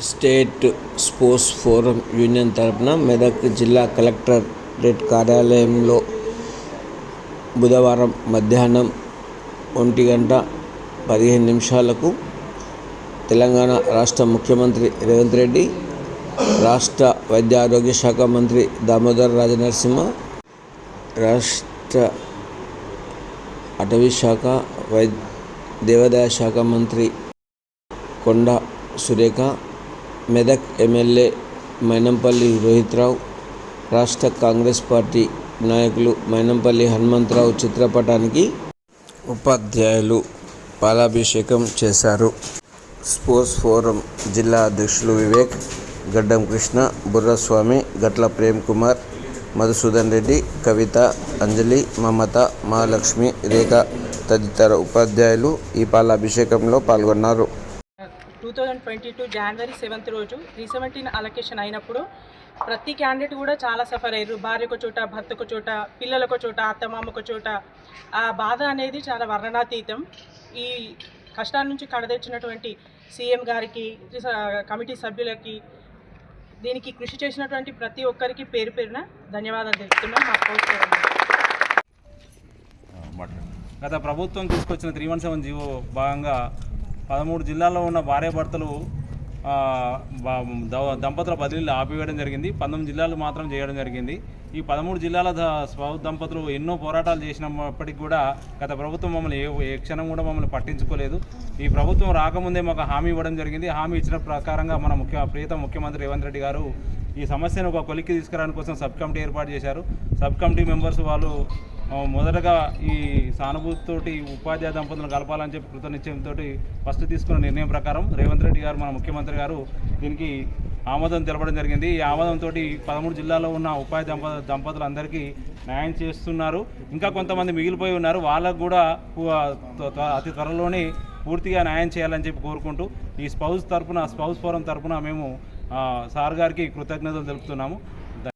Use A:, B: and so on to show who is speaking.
A: State sports forum union తరపున మెదక్ జిల్లా collectorate కార్యాలయంలో బుధవారం మధ్యాహ్నం ఒంటి గంట పదిహేను నిమిషాలకు తెలంగాణ రాష్ట్ర ముఖ్యమంత్రి రేవంత్ రెడ్డి రాష్ట్ర వైద్య ఆరోగ్య శాఖ మంత్రి దామోదర్ రాజనరసింహ రాష్ట్ర అటవీ శాఖ వై దేవాదాయ శాఖ మంత్రి కొండ సురేఖ మెదక్ ఎమ్మెల్యే మైనంపల్లి రోహిత్రావు రాష్ట్ర కాంగ్రెస్ పార్టీ నాయకులు మైనంపల్లి హనుమంతరావు చిత్రపటానికి ఉపాధ్యాయులు పాలాభిషేకం చేశారు. స్పోర్ట్స్ ఫోరం జిల్లా అధ్యక్షులు వివేక్ గడ్డం కృష్ణ బుర్రస్వామి గట్ల ప్రేమ్ కుమార్ మధుసూదన్ రెడ్డి కవిత అంజలి మమత మహాలక్ష్మి రేఖ తదితర ఉపాధ్యాయులు ఈ పాలాభిషేకంలో పాల్గొన్నారు.
B: Two thousand twenty two January seventh రోజు త్రీ సెవెంటీన్ అలొకేషన్ అయినప్పుడు ప్రతి క్యాండిడేట్ కూడా చాలా సఫర్ అయ్యారు. భార్యకు చోట భర్తకు చోట పిల్లలకు చోట అత్తమామకు చోట. ఆ బాధ అనేది చాలా వర్ణనాతీతం. ఈ కష్టాల నుంచి కడదెచ్చినటువంటి సీఎం గారికి కమిటీ సభ్యులకి దీనికి కృషి చేసినటువంటి ప్రతి ఒక్కరికి పేరు పేరున ధన్యవాదాలు తెలుపుతున్నాం. మా
C: గత ప్రభుత్వం తీసుకొచ్చిన త్రీ వన్ సెవెన్ జీవో భాగంగా పదమూడు జిల్లాల్లో ఉన్న భార్యాభర్తలు దంపతుల బదిలీలు ఆపివేయడం జరిగింది. పంతొమ్మిది జిల్లాలు మాత్రం చేయడం జరిగింది. ఈ పదమూడు జిల్లాల స్వ దంపతులు ఎన్నో పోరాటాలు చేసినప్పటికీ కూడా గత ప్రభుత్వం మమ్మల్ని ఏ క్షణం కూడా మమ్మల్ని పట్టించుకోలేదు. ఈ ప్రభుత్వం రాకముందే మాకు హామీ ఇవ్వడం జరిగింది. హామీ ఇచ్చిన ప్రకారంగా మన ముఖ్య ప్రియత ముఖ్యమంత్రి రేవంత్ రెడ్డి గారు ఈ సమస్యను ఒక కొలిక్కి తీసుకురావడం కోసం సబ్ కమిటీ ఏర్పాటు చేశారు. సబ్ కమిటీ మెంబర్స్ వాళ్ళు మొదటగా ఈ సానుభూతితోటి ఉపాధ్యాయ దంపతులను కలపాలని చెప్పి కృతనిశ్చయంతో ఫస్ట్ తీసుకున్న నిర్ణయం ప్రకారం రేవంత్ రెడ్డి గారు మన ముఖ్యమంత్రి గారు దీనికి ఆమోదం తెలపడం జరిగింది. ఈ ఆమోదంతో పదమూడు జిల్లాల్లో ఉన్న ఉపాధి దంప దంపతులందరికీ న్యాయం చేస్తున్నారు. ఇంకా కొంతమంది మిగిలిపోయి ఉన్నారు. వాళ్ళకు కూడా అతి త్వరలోనే పూర్తిగా న్యాయం చేయాలని చెప్పి కోరుకుంటూ ఈ స్పౌస్ తరఫున స్పౌస్ ఫోరం తరపున మేము సార్ గారికి కృతజ్ఞతలు తెలుపుతున్నాము.